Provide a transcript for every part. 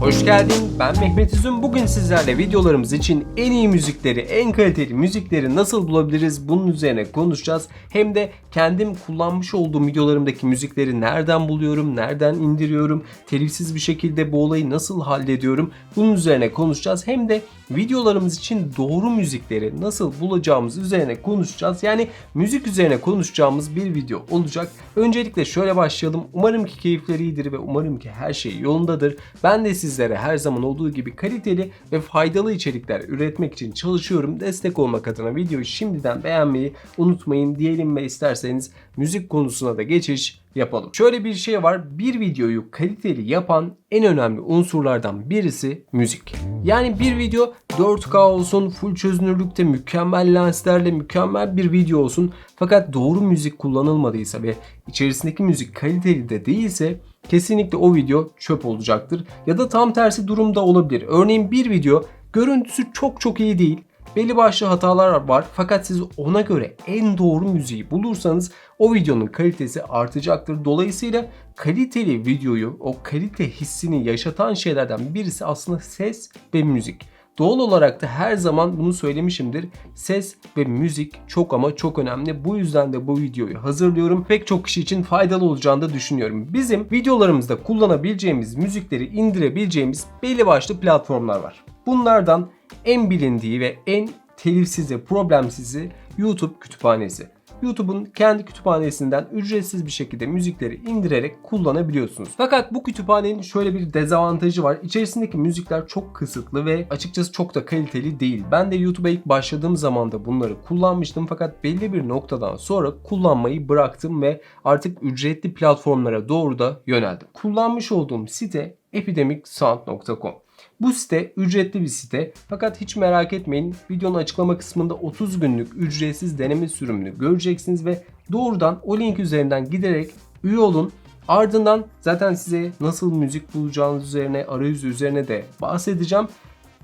Hoş geldin. Ben Mehmet Üzüm. Bugün sizlerle videolarımız için en iyi müzikleri, en kaliteli müzikleri nasıl bulabiliriz bunun üzerine konuşacağız. Hem de kendim kullanmış olduğum videolarımdaki müzikleri nereden buluyorum, nereden indiriyorum, telifsiz bir şekilde bu olayı nasıl hallediyorum bunun üzerine konuşacağız. Hem de videolarımız için doğru müzikleri nasıl bulacağımız üzerine konuşacağız. Yani müzik üzerine konuşacağımız bir video olacak. Öncelikle şöyle başlayalım. Umarım ki keyifleri iyidir ve umarım ki her şey yolundadır. Ben de sizlere her zaman olduğu gibi kaliteli ve faydalı içerikler üretmek için çalışıyorum. Destek olmak adına videoyu şimdiden beğenmeyi unutmayın diyelim ve isterseniz müzik konusuna da geçiş yapalım. Şöyle bir şey var. Bir videoyu kaliteli yapan en önemli unsurlardan birisi müzik. Yani bir video 4K olsun, full çözünürlükte mükemmel lenslerle mükemmel bir video olsun. Fakat doğru müzik kullanılmadıysa ve içerisindeki müzik kaliteli de değilse kesinlikle o video çöp olacaktır. Ya da tam tersi durumda olabilir. Örneğin bir video görüntüsü çok çok iyi değil. Belli başlı hatalar var fakat siz ona göre en doğru müziği bulursanız o videonun kalitesi artacaktır. Dolayısıyla kaliteli videoyu, o kalite hissini yaşatan şeylerden birisi aslında ses ve müzik. Doğal olarak da her zaman bunu söylemişimdir. Ses ve müzik çok ama çok önemli. Bu yüzden de bu videoyu hazırlıyorum. Pek çok kişi için faydalı olacağını da düşünüyorum. Bizim videolarımızda kullanabileceğimiz müzikleri indirebileceğimiz belli başlı platformlar var. Bunlardan en bilindiği ve en telifsizi, problemsizi YouTube kütüphanesi. YouTube'un kendi kütüphanesinden ücretsiz bir şekilde müzikleri indirerek kullanabiliyorsunuz. Fakat bu kütüphanenin şöyle bir dezavantajı var. İçerisindeki müzikler çok kısıtlı ve açıkçası çok da kaliteli değil. Ben de YouTube'a ilk başladığım zaman da bunları kullanmıştım fakat belli bir noktadan sonra kullanmayı bıraktım ve artık ücretli platformlara doğru da yöneldim. Kullanmış olduğum site epidemicsound.com. Bu site ücretli bir site fakat hiç merak etmeyin videonun açıklama kısmında 30 günlük ücretsiz deneme sürümünü göreceksiniz ve doğrudan o link üzerinden giderek üye olun. Ardından zaten size nasıl müzik bulacağınız üzerine, arayüzü üzerine de bahsedeceğim.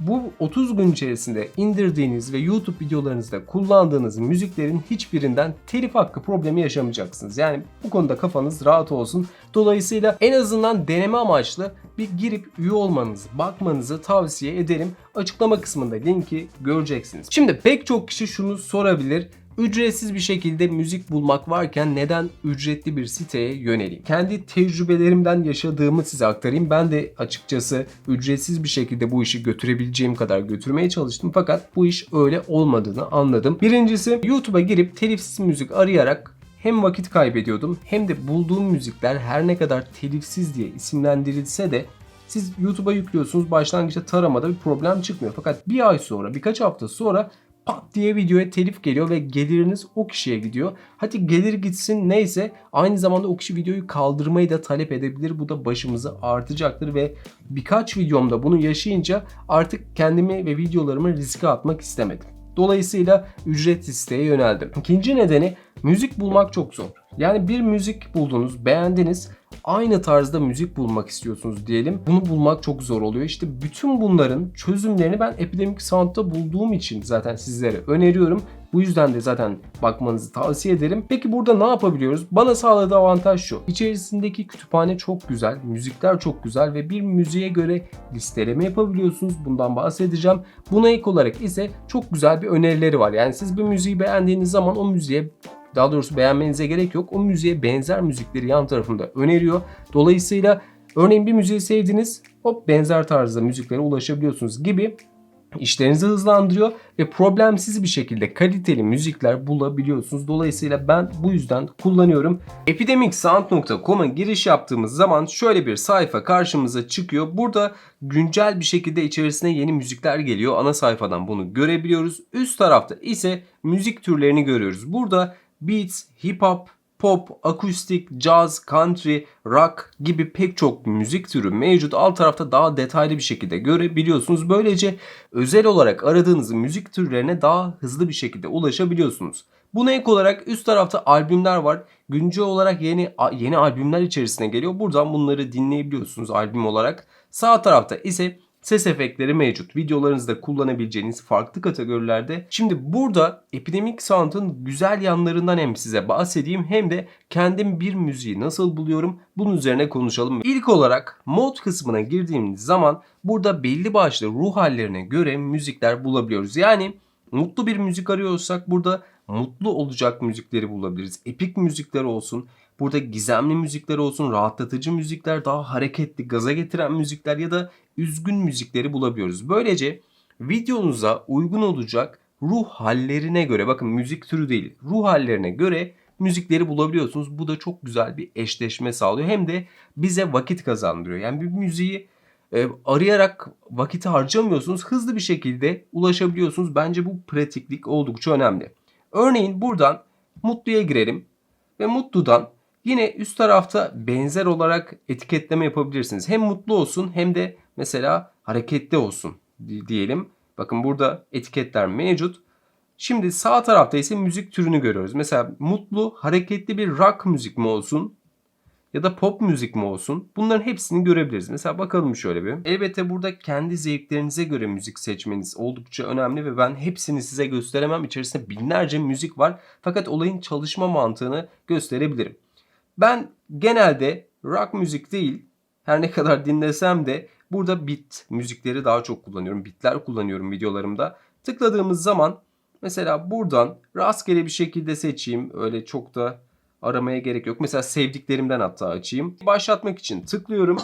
Bu 30 gün içerisinde indirdiğiniz ve YouTube videolarınızda kullandığınız müziklerin hiçbirinden telif hakkı problemi yaşamayacaksınız. Yani bu konuda kafanız rahat olsun. Dolayısıyla en azından deneme amaçlı bir girip üye olmanızı, bakmanızı tavsiye ederim. Açıklama kısmında linki göreceksiniz. Şimdi pek çok kişi şunu sorabilir. Ücretsiz bir şekilde müzik bulmak varken neden ücretli bir siteye yöneleyim? Kendi tecrübelerimden yaşadığımı size aktarayım. Ben de açıkçası ücretsiz bir şekilde bu işi götürebileceğim kadar götürmeye çalıştım. Fakat bu iş öyle olmadığını anladım. Birincisi YouTube'a girip telifsiz müzik arayarak hem vakit kaybediyordum hem de bulduğum müzikler her ne kadar telifsiz diye isimlendirilse de siz YouTube'a yüklüyorsunuz başlangıçta taramada bir problem çıkmıyor. Fakat bir ay sonra birkaç hafta sonra pat diye videoya telif geliyor ve geliriniz o kişiye gidiyor. Hadi gelir gitsin neyse aynı zamanda o kişi videoyu kaldırmayı da talep edebilir. Bu da başımızı artacaktır ve birkaç videomda bunu yaşayınca artık kendimi ve videolarımı riske atmak istemedim. Dolayısıyla ücret siteye yöneldim. İkinci nedeni müzik bulmak çok zor. Yani bir müzik buldunuz, beğendiniz aynı tarzda müzik bulmak istiyorsunuz diyelim. Bunu bulmak çok zor oluyor. İşte bütün bunların çözümlerini ben Epidemic Sound'da bulduğum için zaten sizlere öneriyorum. Bu yüzden de zaten bakmanızı tavsiye ederim. Peki burada ne yapabiliyoruz? Bana sağladığı avantaj şu. İçerisindeki kütüphane çok güzel, müzikler çok güzel ve bir müziğe göre listeleme yapabiliyorsunuz. Bundan bahsedeceğim. Buna ek olarak ise çok güzel bir önerileri var. Yani siz bir müziği beğendiğiniz zaman o müziğe daha doğrusu beğenmenize gerek yok. O müziğe benzer müzikleri yan tarafında öneriyor. Dolayısıyla örneğin bir müziği sevdiniz hop benzer tarzda müziklere ulaşabiliyorsunuz gibi işlerinizi hızlandırıyor ve problemsiz bir şekilde kaliteli müzikler bulabiliyorsunuz. Dolayısıyla ben bu yüzden kullanıyorum. Epidemicsound.com'a giriş yaptığımız zaman şöyle bir sayfa karşımıza çıkıyor. Burada güncel bir şekilde içerisine yeni müzikler geliyor. Ana sayfadan bunu görebiliyoruz. Üst tarafta ise müzik türlerini görüyoruz. Burada beats, hip hop, pop, akustik, jazz, country, rock gibi pek çok müzik türü mevcut. Alt tarafta daha detaylı bir şekilde görebiliyorsunuz. Böylece özel olarak aradığınız müzik türlerine daha hızlı bir şekilde ulaşabiliyorsunuz. Buna ek olarak üst tarafta albümler var. Güncel olarak yeni yeni albümler içerisine geliyor. Buradan bunları dinleyebiliyorsunuz albüm olarak. Sağ tarafta ise ses efektleri mevcut. Videolarınızda kullanabileceğiniz farklı kategorilerde. Şimdi burada Epidemic Sound'ın güzel yanlarından hem size bahsedeyim hem de kendim bir müziği nasıl buluyorum bunun üzerine konuşalım. İlk olarak mod kısmına girdiğimiz zaman burada belli başlı ruh hallerine göre müzikler bulabiliyoruz. Yani mutlu bir müzik arıyorsak burada mutlu olacak müzikleri bulabiliriz. Epik müzikler olsun, burada gizemli müzikler olsun, rahatlatıcı müzikler, daha hareketli, gaza getiren müzikler ya da üzgün müzikleri bulabiliyoruz. Böylece videonuza uygun olacak ruh hallerine göre bakın müzik türü değil ruh hallerine göre müzikleri bulabiliyorsunuz. Bu da çok güzel bir eşleşme sağlıyor. Hem de bize vakit kazandırıyor. Yani bir müziği e, arayarak vakiti harcamıyorsunuz. Hızlı bir şekilde ulaşabiliyorsunuz. Bence bu pratiklik oldukça önemli. Örneğin buradan Mutlu'ya girelim ve Mutlu'dan yine üst tarafta benzer olarak etiketleme yapabilirsiniz. Hem mutlu olsun hem de mesela hareketli olsun diyelim. Bakın burada etiketler mevcut. Şimdi sağ tarafta ise müzik türünü görüyoruz. Mesela mutlu, hareketli bir rock müzik mi olsun ya da pop müzik mi olsun? Bunların hepsini görebiliriz. Mesela bakalım şöyle bir. Elbette burada kendi zevklerinize göre müzik seçmeniz oldukça önemli ve ben hepsini size gösteremem. İçerisinde binlerce müzik var. Fakat olayın çalışma mantığını gösterebilirim. Ben genelde rock müzik değil, her ne kadar dinlesem de burada beat müzikleri daha çok kullanıyorum. Bitler kullanıyorum videolarımda. Tıkladığımız zaman mesela buradan rastgele bir şekilde seçeyim. Öyle çok da aramaya gerek yok. Mesela sevdiklerimden hatta açayım. Başlatmak için tıklıyorum.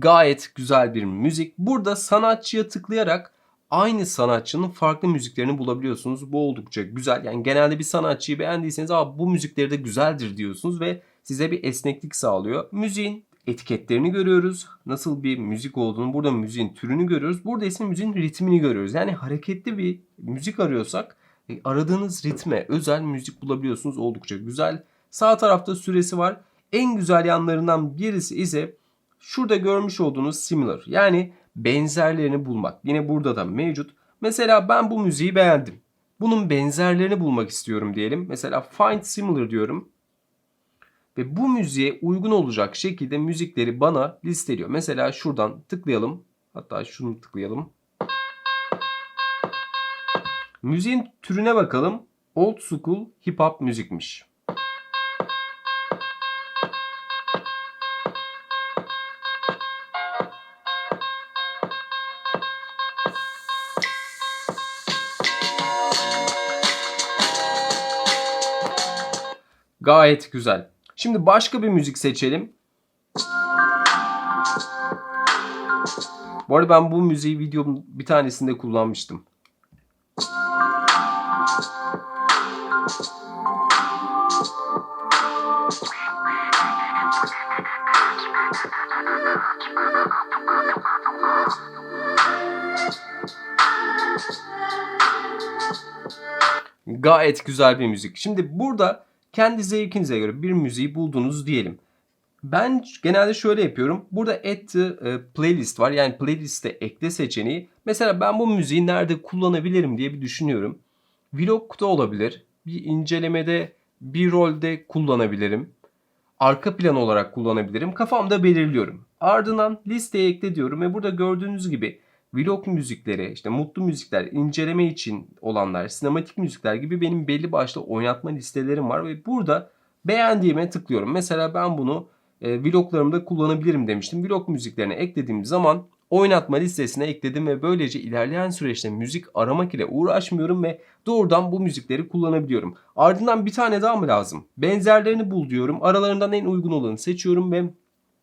Gayet güzel bir müzik. Burada sanatçıya tıklayarak aynı sanatçının farklı müziklerini bulabiliyorsunuz. Bu oldukça güzel. Yani genelde bir sanatçıyı beğendiyseniz Aa, bu müzikleri de güzeldir diyorsunuz ve size bir esneklik sağlıyor. Müziğin etiketlerini görüyoruz. Nasıl bir müzik olduğunu, burada müziğin türünü görüyoruz. Burada ise müziğin ritmini görüyoruz. Yani hareketli bir müzik arıyorsak e, aradığınız ritme özel müzik bulabiliyorsunuz. Oldukça güzel. Sağ tarafta süresi var. En güzel yanlarından birisi ise şurada görmüş olduğunuz similar. Yani benzerlerini bulmak. Yine burada da mevcut. Mesela ben bu müziği beğendim. Bunun benzerlerini bulmak istiyorum diyelim. Mesela find similar diyorum. Ve bu müziğe uygun olacak şekilde müzikleri bana listeliyor. Mesela şuradan tıklayalım. Hatta şunu tıklayalım. Müziğin türüne bakalım. Old school hip hop müzikmiş. Gayet güzel. Şimdi başka bir müzik seçelim. Bu arada ben bu müziği videomun bir tanesinde kullanmıştım. Gayet güzel bir müzik. Şimdi burada kendi zevkinize göre bir müziği buldunuz diyelim. Ben genelde şöyle yapıyorum. Burada add to e, playlist var. Yani playlist'e ekle seçeneği. Mesela ben bu müziği nerede kullanabilirim diye bir düşünüyorum. Vlog'da olabilir. Bir incelemede, bir rolde kullanabilirim. Arka plan olarak kullanabilirim. Kafamda belirliyorum. Ardından listeye ekle diyorum ve burada gördüğünüz gibi vlog müzikleri, işte mutlu müzikler, inceleme için olanlar, sinematik müzikler gibi benim belli başlı oynatma listelerim var ve burada beğendiğime tıklıyorum. Mesela ben bunu e, vloglarımda kullanabilirim demiştim. Vlog müziklerine eklediğim zaman oynatma listesine ekledim ve böylece ilerleyen süreçte müzik aramak ile uğraşmıyorum ve doğrudan bu müzikleri kullanabiliyorum. Ardından bir tane daha mı lazım? Benzerlerini bul diyorum. Aralarından en uygun olanı seçiyorum ve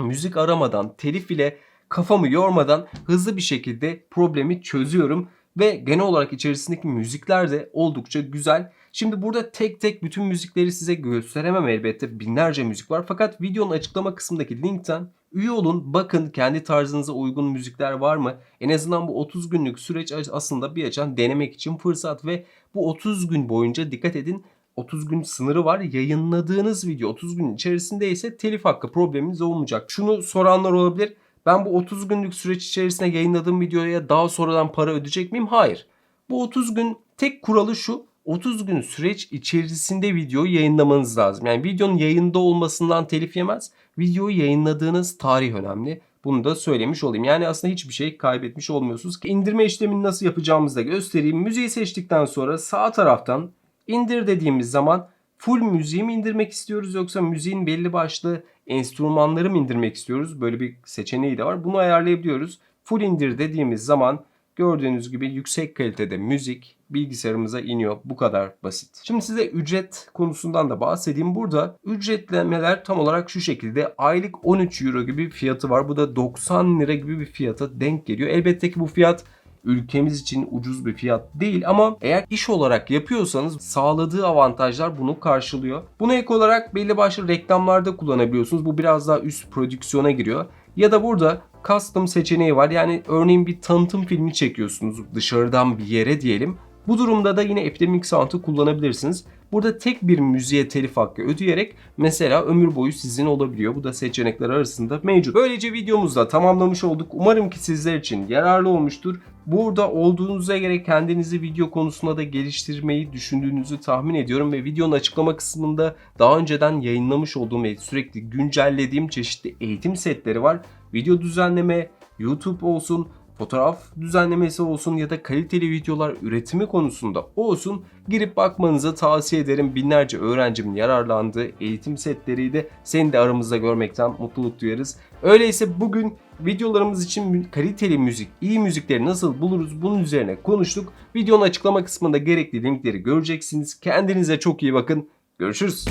müzik aramadan telif ile kafamı yormadan hızlı bir şekilde problemi çözüyorum ve genel olarak içerisindeki müzikler de oldukça güzel. Şimdi burada tek tek bütün müzikleri size gösteremem elbette. Binlerce müzik var. Fakat videonun açıklama kısmındaki linkten üye olun. Bakın kendi tarzınıza uygun müzikler var mı? En azından bu 30 günlük süreç aslında bir açan denemek için fırsat ve bu 30 gün boyunca dikkat edin 30 gün sınırı var. Yayınladığınız video 30 gün içerisinde ise telif hakkı probleminiz olmayacak. Şunu soranlar olabilir. Ben bu 30 günlük süreç içerisinde yayınladığım videoya daha sonradan para ödeyecek miyim? Hayır. Bu 30 gün tek kuralı şu. 30 gün süreç içerisinde videoyu yayınlamanız lazım. Yani videonun yayında olmasından telif yemez. Videoyu yayınladığınız tarih önemli. Bunu da söylemiş olayım. Yani aslında hiçbir şey kaybetmiş olmuyorsunuz. İndirme işlemini nasıl yapacağımızı da göstereyim. Müziği seçtikten sonra sağ taraftan indir dediğimiz zaman full müziği mi indirmek istiyoruz yoksa müziğin belli başlı enstrümanları mı indirmek istiyoruz? Böyle bir seçeneği de var. Bunu ayarlayabiliyoruz. Full indir dediğimiz zaman gördüğünüz gibi yüksek kalitede müzik bilgisayarımıza iniyor. Bu kadar basit. Şimdi size ücret konusundan da bahsedeyim. Burada ücretlemeler tam olarak şu şekilde. Aylık 13 euro gibi bir fiyatı var. Bu da 90 lira gibi bir fiyata denk geliyor. Elbette ki bu fiyat ülkemiz için ucuz bir fiyat değil ama eğer iş olarak yapıyorsanız sağladığı avantajlar bunu karşılıyor. Buna ek olarak belli başlı reklamlarda kullanabiliyorsunuz. Bu biraz daha üst prodüksiyona giriyor. Ya da burada custom seçeneği var. Yani örneğin bir tanıtım filmi çekiyorsunuz dışarıdan bir yere diyelim. Bu durumda da yine Epidemic Sound'u kullanabilirsiniz. Burada tek bir müziğe telif hakkı ödeyerek mesela ömür boyu sizin olabiliyor. Bu da seçenekler arasında mevcut. Böylece videomuzu da tamamlamış olduk. Umarım ki sizler için yararlı olmuştur. Burada olduğunuza göre kendinizi video konusunda da geliştirmeyi düşündüğünüzü tahmin ediyorum ve videonun açıklama kısmında daha önceden yayınlamış olduğum ve sürekli güncellediğim çeşitli eğitim setleri var. Video düzenleme, YouTube olsun, fotoğraf düzenlemesi olsun ya da kaliteli videolar üretimi konusunda olsun girip bakmanızı tavsiye ederim. Binlerce öğrencimin yararlandığı eğitim setleriydi. Seni de aramızda görmekten mutluluk duyarız. Öyleyse bugün videolarımız için kaliteli müzik, iyi müzikleri nasıl buluruz bunun üzerine konuştuk. Videonun açıklama kısmında gerekli linkleri göreceksiniz. Kendinize çok iyi bakın. Görüşürüz.